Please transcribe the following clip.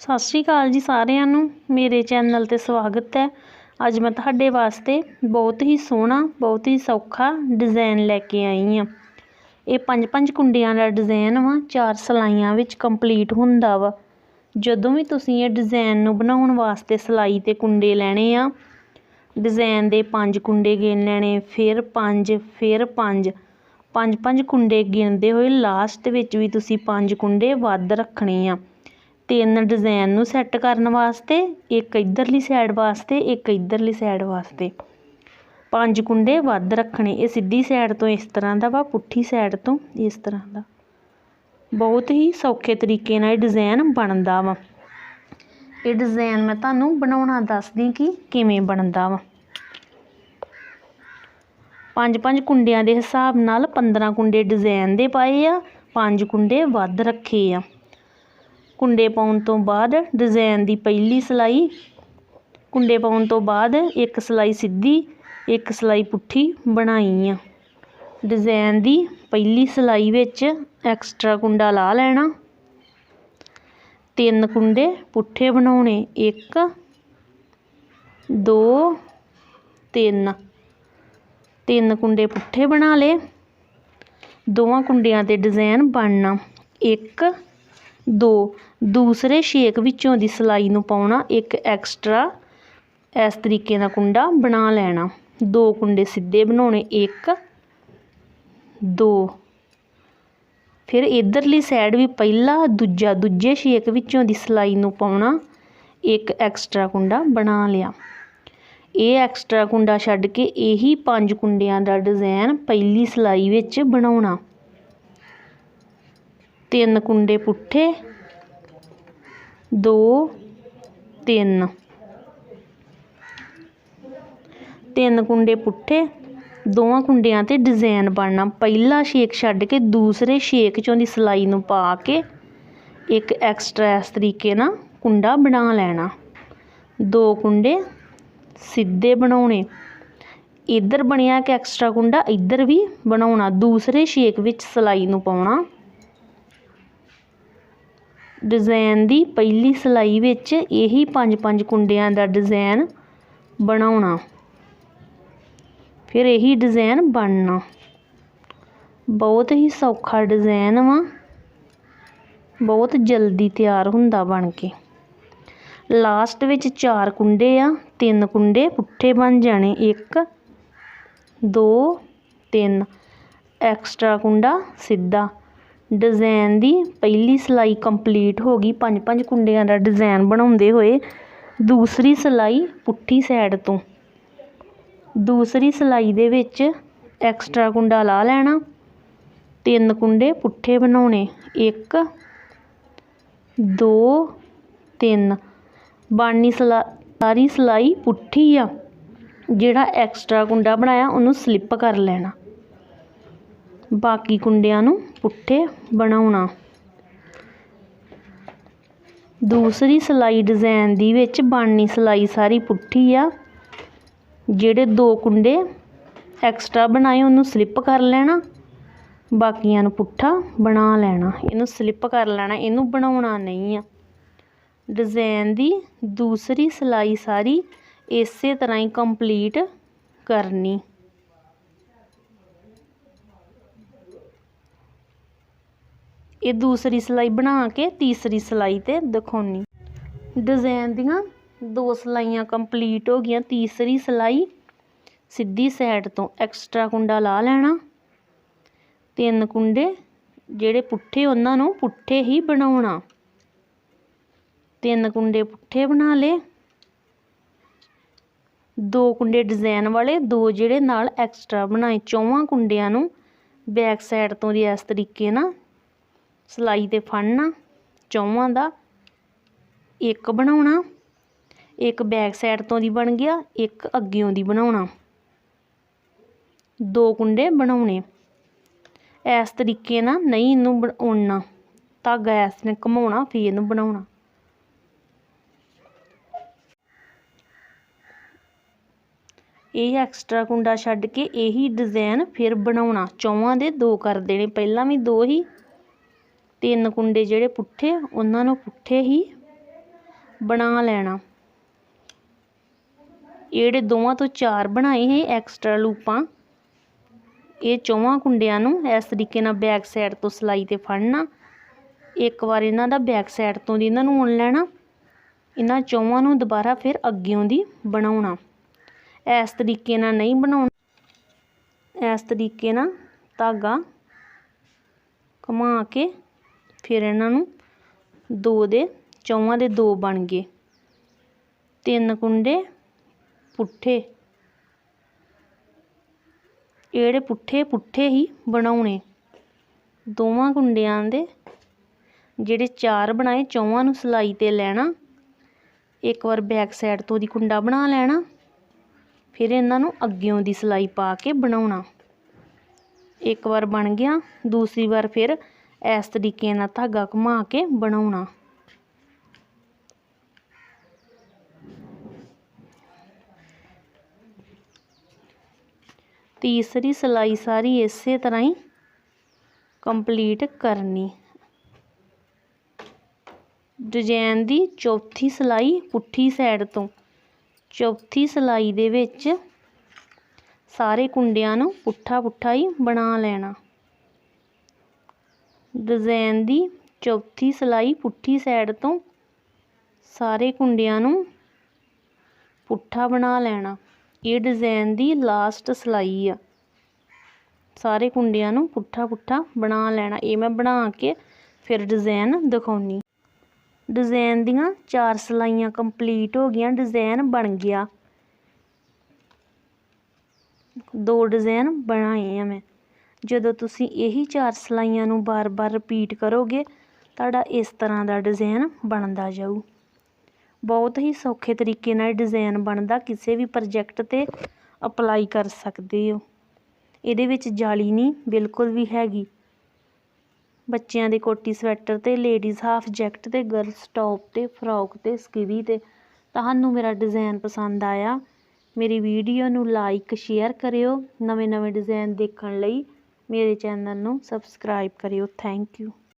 ਸਤਿ ਸ਼੍ਰੀ ਅਕਾਲ ਜੀ ਸਾਰਿਆਂ ਨੂੰ। ਮੇਰੇ ਚੈਨਲ 'ਤੇ ਸਵਾਗਤ ਹੈ। ਅੱਜ ਮੈਂ ਤੁਹਾਡੇ ਵਾਸਤੇ ਬਹੁਤ ਹੀ ਸੋਹਣਾ, ਬਹੁਤ ਹੀ ਸੌਖਾ ਡਿਜ਼ਾਈਨ ਲੈ ਕੇ ਆਈ ਹਾਂ। ਇਹ ਪੰਜ ਪੰਜ ਕੁੰਡਿਆਂ ਦਾ ਡਿਜ਼ਾਈਨ ਵਾ, ਚਾਰ ਸਲਾਈਆਂ ਵਿੱਚ ਕੰਪਲੀਟ ਹੁੰਦਾ ਵਾ। ਜਦੋਂ ਵੀ ਤੁਸੀਂ ਇਹ ਡਿਜ਼ਾਈਨ ਨੂੰ ਬਣਾਉਣ ਵਾਸਤੇ ਸਲਾਈ ਤੇ ਕੁੰਡੇ ਲੈਣੇ ਆ ਡਿਜ਼ਾਈਨ ਦੇ ਪੰਜ ਕੁੰਡੇ ਗਿਣ ਲੈਣੇ, ਫਿਰ ਪੰਜ ਫਿਰ ਪੰਜ। ਪੰਜ ਪੰਜ ਕੁੰਡੇ ਗਿਣਦੇ ਹੋਏ ਲਾਸਟ ਵਿੱਚ ਵੀ ਤੁਸੀਂ ਪੰਜ ਕੁੰਡੇ ਵੱਧ ਰੱਖਣੇ ਆ। ਤਿੰਨ ਡਿਜ਼ਾਈਨ ਨੂੰ ਸੈੱਟ ਕਰਨ ਵਾਸਤੇ, ਇੱਕ ਇਧਰਲੀ ਸਾਈਡ ਵਾਸਤੇ, ਇੱਕ ਇਧਰਲੀ ਸਾਈਡ ਵਾਸਤੇ। ਪੰਜ ਕੁੰਡੇ ਵੱਧ ਰੱਖਣੇ, ਇਹ ਸਿੱਧੀ ਸਾਈਡ ਤੋਂ ਇਸ ਤਰ੍ਹਾਂ ਦਾ ਵਾ, ਪੁੱਠੀ ਸਾਈਡ ਤੋਂ ਇਸ ਤਰ੍ਹਾਂ ਦਾ। ਬਹੁਤ ਹੀ ਸੌਖੇ ਤਰੀਕੇ ਨਾਲ ਇਹ ਡਿਜ਼ਾਈਨ ਬਣਦਾ ਵਾ। ਇਹ ਡਿਜ਼ਾਈਨ ਮੈਂ ਤੁਹਾਨੂੰ ਬਣਾਉਣਾ ਦੱਸਦੀ ਕਿ ਕਿਵੇਂ ਬਣਦਾ ਵਾ। ਪੰਜ ਪੰਜ ਕੁੰਡਿਆਂ ਦੇ ਹਿਸਾਬ ਨਾਲ 15 ਕੁੰਡੇ ਡਿਜ਼ਾਈਨ ਦੇ ਪਾਏ ਆ, ਪੰਜ ਕੁੰਡੇ ਵੱਧ ਰੱਖੇ ਆ। ਕੁੰਡੇ ਪਾਉਣ ਤੋਂ ਬਾਅਦ ਡਿਜ਼ਾਈਨ ਦੀ ਪਹਿਲੀ ਸਲਾਈ। ਕੁੰਡੇ ਪਾਉਣ ਤੋਂ ਬਾਅਦ ਇੱਕ ਸਲਾਈ ਸਿੱਧੀ, ਇੱਕ ਸਲਾਈ ਪੁੱਠੀ ਬਣਾਈ ਆ। ਡਿਜ਼ਾਈਨ ਦੀ ਪਹਿਲੀ ਸਲਾਈ ਵਿੱਚ ਐਕਸਟਰਾ ਕੁੰਡਾ ਲਾ ਲੈਣਾ। ਤਿੰਨ ਕੁੰਡੇ ਪੁੱਠੇ ਬਣਾਉਣੇ, ਇੱਕ, ਦੋ, ਤਿੰਨ। ਤਿੰਨ ਕੁੰਡੇ ਪੁੱਠੇ ਬਣਾ ਲਏ। ਦੋਵਾਂ ਕੁੰਡਿਆਂ ਤੇ ਡਿਜ਼ਾਈਨ ਬਣਨਾ। ਇੱਕ ਦੋ, ਦੂਸਰੇ ਛੇਕ ਵਿੱਚੋਂ ਦੀ ਸਲਾਈ ਨੂੰ ਪਾਉਣਾ, ਇੱਕ ਐਕਸਟਰਾ ਇਸ ਤਰੀਕੇ ਦਾ ਕੁੰਡਾ ਬਣਾ ਲੈਣਾ। ਦੋ ਕੁੰਡੇ ਸਿੱਧੇ ਬਣਾਉਣੇ, ਇੱਕ, ਦੋ। ਫਿਰ ਇਧਰਲੀ ਸਾਈਡ ਵੀ ਪਹਿਲਾ, ਦੂਜਾ, ਦੂਜੇ ਛੇਕ ਵਿੱਚੋਂ ਦੀ ਸਲਾਈ ਨੂੰ ਪਾਉਣਾ, ਇੱਕ ਐਕਸਟਰਾ ਕੁੰਡਾ ਬਣਾ ਲਿਆ। ਇਹ ਐਕਸਟਰਾ ਕੁੰਡਾ ਛੱਡ ਕੇ ਇਹੀ ਪੰਜ ਕੁੰਡਿਆਂ ਦਾ ਡਿਜ਼ਾਈਨ ਪਹਿਲੀ ਸਲਾਈ ਵਿੱਚ ਬਣਾਉਣਾ। ਤਿੰਨ ਕੁੰਡੇ ਪੁੱਠੇ। ਦੋ, ਤਿੰਨ। ਤਿੰਨ ਕੁੰਡੇ ਪੁੱਠੇ, ਦੋਵਾਂ ਕੁੰਡਿਆਂ ਤੇ ਡਿਜ਼ਾਈਨ ਬਣਨਾ। ਪਹਿਲਾ ਛੇਕ ਛੱਡ ਕੇ ਦੂਸਰੇ ਛੇਕ ਚੋਂ ਦੀ ਸਲਾਈ ਨੂੰ ਪਾ ਕੇ ਇੱਕ ਐਕਸਟਰਾ ਇਸ ਤਰੀਕੇ ਨਾਲ ਕੁੰਡਾ ਬਣਾ ਲੈਣਾ। ਦੋ ਕੁੰਡੇ ਸਿੱਧੇ ਬਣਾਉਣੇ। ਇੱਧਰ ਬਣਿਆ ਕਿ ਐਕਸਟਰਾ ਕੁੰਡਾ, ਇੱਧਰ ਵੀ ਬਣਾਉਣਾ। ਦੂਸਰੇ ਛੇਕ ਵਿੱਚ ਸਲਾਈ ਨੂੰ ਪਾਉਣਾ। ਡਿਜ਼ਾਈਨ ਦੀ ਪਹਿਲੀ ਸਲਾਈ ਵਿੱਚ ਇਹੀ ਪੰਜ ਪੰਜ ਕੁੰਡਿਆਂ ਦਾ ਡਿਜ਼ਾਈਨ ਬਣਾਉਣਾ। ਫਿਰ ਇਹੀ ਡਿਜ਼ਾਈਨ ਬਣਨਾ। ਬਹੁਤ ਹੀ ਸੌਖਾ ਡਿਜ਼ਾਈਨ ਵਾ। ਬਹੁਤ ਜਲਦੀ ਤਿਆਰ ਹੁੰਦਾ ਬਣ ਕੇ। ਲਾਸਟ ਵਿੱਚ ਚਾਰ ਕੁੰਡੇ ਆ, ਤਿੰਨ ਕੁੰਡੇ ਪੁੱਠੇ ਬਣ ਜਾਣੇ। ਇੱਕ, ਦੋ, ਤਿੰਨ। ਐਕਸਟਰਾ ਕੁੰਡਾ ਸਿੱਧਾ। ਡਿਜ਼ਾਈਨ ਦੀ ਪਹਿਲੀ ਸਿਲਾਈ ਕੰਪਲੀਟ ਹੋ ਗਈ। ਪੰਜ ਪੰਜ ਕੁੰਡਿਆਂ ਦਾ ਡਿਜ਼ਾਈਨ ਬਣਾਉਂਦੇ ਹੋਏ ਦੂਸਰੀ ਸਿਲਾਈ ਪੁੱਠੀ ਸਾਈਡ ਤੋਂ। ਦੂਸਰੀ ਸਿਲਾਈ ਦੇ ਵਿੱਚ ਐਕਸਟਰਾ ਕੁੰਡਾ ਲਾ ਲੈਣਾ। ਤਿੰਨ ਕੁੰਡੇ ਪੁੱਠੇ ਬਣਾਉਣੇ। ਇੱਕ, ਦੋ, ਤਿੰਨ। ਬਾਣੀ ਸਲਾ, ਸਾਰੀ ਸਲਾਈ ਪੁੱਠੀ ਆ। ਜਿਹੜਾ ਐਕਸਟਰਾ ਕੁੰਡਾ ਬਣਾਇਆ, ਉਹਨੂੰ ਸਲਿੱਪ ਕਰ ਲੈਣਾ। ਬਾਕੀ ਕੁੰਡਿਆਂ ਨੂੰ ਪੁੱਠੇ ਬਣਾਉਣਾ। ਦੂਸਰੀ ਸਲਾਈ ਡਿਜ਼ਾਈਨ ਦੀ ਵਿੱਚ ਬਣਨੀ ਸਲਾਈ ਸਾਰੀ ਪੁੱਠੀ ਆ। ਜਿਹੜੇ ਦੋ ਕੁੰਡੇ ਐਕਸਟਰਾ ਬਣਾਏ, ਉਹਨੂੰ ਸਲਿੱਪ ਕਰ ਲੈਣਾ। ਬਾਕੀਆਂ ਨੂੰ ਪੁੱਠਾ ਬਣਾ ਲੈਣਾ। ਇਹਨੂੰ ਸਲਿੱਪ ਕਰ ਲੈਣਾ, ਇਹਨੂੰ ਬਣਾਉਣਾ ਨਹੀਂ ਆ। ਡਿਜ਼ਾਈਨ ਦੀ ਦੂਸਰੀ ਸਲਾਈ ਸਾਰੀ ਇਸੇ ਤਰ੍ਹਾਂ ਹੀ ਕੰਪਲੀਟ ਕਰਨੀ। ਇਹ ਦੂਸਰੀ ਸਲਾਈ ਬਣਾ ਕੇ ਤੀਸਰੀ ਸਲਾਈ ਤੇ ਦਿਖਾਉਣੀ। ਡਿਜ਼ਾਈਨ ਦੀਆਂ ਦੋ ਸਲਾਈਆਂ ਕੰਪਲੀਟ ਹੋ ਗਈਆਂ। ਤੀਸਰੀ ਸਲਾਈ ਸਿੱਧੀ ਸਾਈਡ ਤੋਂ ਐਕਸਟਰਾ ਕੁੰਡਾ ਲਾ ਲੈਣਾ। ਤਿੰਨ ਕੁੰਡੇ ਜਿਹੜੇ ਪੁੱਠੇ ਉਹਨਾਂ ਨੂੰ ਪੁੱਠੇ ਹੀ ਬਣਾਉਣਾ। ਤਿੰਨ ਕੁੰਡੇ ਪੁੱਠੇ ਬਣਾ ਲਏ। ਦੋ ਕੁੰਡੇ ਡਿਜ਼ਾਈਨ ਵਾਲੇ, ਦੋ ਜਿਹੜੇ ਨਾਲ ਐਕਸਟਰਾ ਬਣਾਏ। ਚੌਵਾਂ ਕੁੰਡਿਆਂ ਨੂੰ ਬੈਕ ਸਾਈਡ ਤੋਂ ਦੀ ਇਸ ਤਰੀਕੇ ਨਾਲ ਸਲਾਈ ਤੇ ਫੜਨਾ, ਚੌਵਾਂ ਦਾ, ਇੱਕ ਬਣਾਉਣਾ, ਇੱਕ ਬੈਕ ਸਾਈਡ ਤੋਂ ਦੀ ਬਣ ਗਿਆ, ਇੱਕ ਅੱਗਿਓਂ ਦੀ ਬਣਾਉਣਾ। ਦੋ ਕੁੰਡੇ ਬਣਾਉਣੇ। ਇਸ ਤਰੀਕੇ ਨਾਲ ਨਹੀਂ ਇਹਨੂੰ ਬਣਾਉਣਾ ਧਾਗਾ ਇਸ ਨੇ ਘਮਾਉਣਾ, ਫਿਰ ਇਹਨੂੰ ਬਣਾਉਣਾ। ਇਹ ਐਕਸਟਰਾ ਕੁੰਡਾ ਛੱਡ ਕੇ ਇਹੀ ਡਿਜ਼ਾਈਨ ਫਿਰ ਬਣਾਉਣਾ। ਚੌਵਾਂ ਦੇ ਦੋ ਕਰ ਦੇਣੇ। ਪਹਿਲਾਂ ਵੀ ਦੋ ਹੀ। ਤਿੰਨ ਕੁੰਡੇ ਜਿਹੜੇ ਪੁੱਠੇ ਉਹਨਾਂ ਨੂੰ ਪੁੱਠੇ ਹੀ ਬਣਾ ਲੈਣਾ। ਇਹ ਜਿਹੜੇ ਦੋਵਾਂ ਤੋਂ ਚਾਰ ਬਣਾਏ ਸੀ ਐਕਸਟਰਾ ਲੂਪਾਂ। ਇਹ ਚੌਵਾਂ ਕੁੰਡਿਆਂ ਨੂੰ ਇਸ ਤਰੀਕੇ ਨਾਲ ਬੈਕ ਸਾਈਡ ਤੋਂ ਸਿਲਾਈ ਤੇ ਫੜਨਾ। ਇੱਕ ਵਾਰ ਇਹਨਾਂ ਦਾ ਬੈਕ ਸਾਈਡ ਤੋਂ ਦੀ ਇਹਨਾਂ ਨੂੰ ਉਣ ਲੈਣਾ। ਇਹਨਾਂ ਚੌਵਾਂ ਨੂੰ ਦੁਬਾਰਾ ਫਿਰ ਅੱਗਿਓਂ ਦੀ ਬਣਾਉਣਾ। ਇਸ ਤਰੀਕੇ ਨਾਲ ਨਹੀਂ ਬਣਾਉਣਾ। ਇਸ ਤਰੀਕੇ ਨਾਲ ਧਾਗਾ ਘੁਮਾ ਕੇ ਫਿਰ ਇਹਨਾਂ ਨੂੰ ਦੋ ਦੇ, ਚੌਵਾਂ ਦੇ ਦੋ ਬਣ ਗਏ। ਤਿੰਨ ਕੁੰਡੇ ਪੁੱਠੇ। ਇਹ ਜਿਹੜੇ ਪੁੱਠੇ ਪੁੱਠੇ ਹੀ ਬਣਾਉਣੇ। ਦੋਵਾਂ ਕੁੰਡਿਆਂ ਦੇ ਜਿਹੜੇ ਚਾਰ ਬਣਾਏ, ਚੌਵਾਂ ਨੂੰ ਸਿਲਾਈ ਤੇ ਲੈਣਾ। ਇੱਕ ਵਾਰ ਬੈਕ ਸਾਈਡ ਤੋਂ ਦੀ ਕੁੰਡਾ ਬਣਾ ਲੈਣਾ। ਫਿਰ ਇਹਨਾਂ ਨੂੰ ਅੱਗਿਓਂ ਦੀ ਸਿਲਾਈ ਪਾ ਕੇ ਬਣਾਉਣਾ। ਇੱਕ ਵਾਰ ਬਣ ਗਿਆ, ਦੂਸਰੀ ਵਾਰ ਫਿਰ ਇਸ ਤਰੀਕੇ ਨਾਲ ਧਾਗਾ ਘੁਮਾ ਕੇ ਬਣਾਉਣਾ। ਤੀਸਰੀ ਸਿਲਾਈ ਸਾਰੀ ਇਸੇ ਤਰ੍ਹਾਂ ਹੀ ਕੰਪਲੀਟ ਕਰਨੀ। ਡਿਜ਼ਾਈਨ ਦੀ ਚੌਥੀ ਸਿਲਾਈ ਪੁੱਠੀ ਸਾਈਡ ਤੋਂ। ਚੌਥੀ ਸਿਲਾਈ ਦੇ ਵਿੱਚ ਸਾਰੇ ਕੁੰਡਿਆਂ ਨੂੰ ਪੁੱਠਾ ਪੁੱਠਾ ਹੀ ਬਣਾ ਲੈਣਾ। ਡਿਜ਼ਾਈਨ ਦੀ ਚੌਥੀ ਸਿਲਾਈ ਪੁੱਠੀ ਸਾਈਡ ਤੋਂ ਸਾਰੇ ਕੁੰਡਿਆਂ ਨੂੰ ਪੁੱਠਾ ਬਣਾ ਲੈਣਾ। ਇਹ ਡਿਜ਼ਾਈਨ ਦੀ ਲਾਸਟ ਸਿਲਾਈ ਆ। ਸਾਰੇ ਕੁੰਡਿਆਂ ਨੂੰ ਪੁੱਠਾ ਪੁੱਠਾ ਬਣਾ ਲੈਣਾ। ਇਹ ਮੈਂ ਬਣਾ ਕੇ ਫਿਰ ਡਿਜ਼ਾਈਨ ਦਿਖਾਉਣੀ। ਡਿਜ਼ਾਈਨ ਦੀਆਂ ਚਾਰ ਸਿਲਾਈਆਂ ਕੰਪਲੀਟ ਹੋ ਗਈਆਂ। ਡਿਜ਼ਾਈਨ ਬਣ ਗਿਆ। ਦੋ ਡਿਜ਼ਾਈਨ ਬਣਾਏ ਆ ਮੈਂ। ਜਦੋਂ ਤੁਸੀਂ ਇਹੀ ਚਾਰ ਸਿਲਾਈਆਂ ਨੂੰ ਬਾਰ-ਬਾਰ ਰਿਪੀਟ ਕਰੋਗੇ, ਤੁਹਾਡਾ ਇਸ ਤਰ੍ਹਾਂ ਦਾ ਡਿਜ਼ਾਈਨ ਬਣਦਾ ਜਾਊ। ਬਹੁਤ ਹੀ ਸੌਖੇ ਤਰੀਕੇ ਨਾਲ ਡਿਜ਼ਾਈਨ ਬਣਦਾ, ਕਿਸੇ ਵੀ ਪ੍ਰੋਜੈਕਟ ਤੇ ਅਪਲਾਈ ਕਰ ਸਕਦੇ ਹੋ। ਇਹਦੇ ਵਿੱਚ ਜਾਲੀ ਨਹੀਂ, ਬਿਲਕੁਲ ਵੀ ਹੈਗੀ। ਬੱਚਿਆਂ ਦੇ ਕੋਟੀ ਸਵੈਟਰ ਤੇ ਲੇਡੀਜ਼ ਹਾਫ ਜੈਕਟ ਤੇ ਗਰਲਸ ਟੌਪ ਤੇ ਫਰੋਕ ਤੇ ਸਕਿਵੀ ਤੇ, ਤੁਹਾਨੂੰ ਮੇਰਾ ਡਿਜ਼ਾਈਨ ਪਸੰਦ ਆਇਆ। ਮੇਰੀ ਵੀਡੀਓ ਨੂੰ ਲਾਈਕ ਸ਼ੇਅਰ ਕਰਿਓ। ਨਵੇਂ ਨਵੇਂ ਡਿਜ਼ਾਈਨ ਦੇਖਣ ਲਈ ਮੇਰੇ ਚੈਨਲ ਨੂੰ ਸਬਸਕ੍ਰਾਈਬ ਕਰਿਓ। Thank you.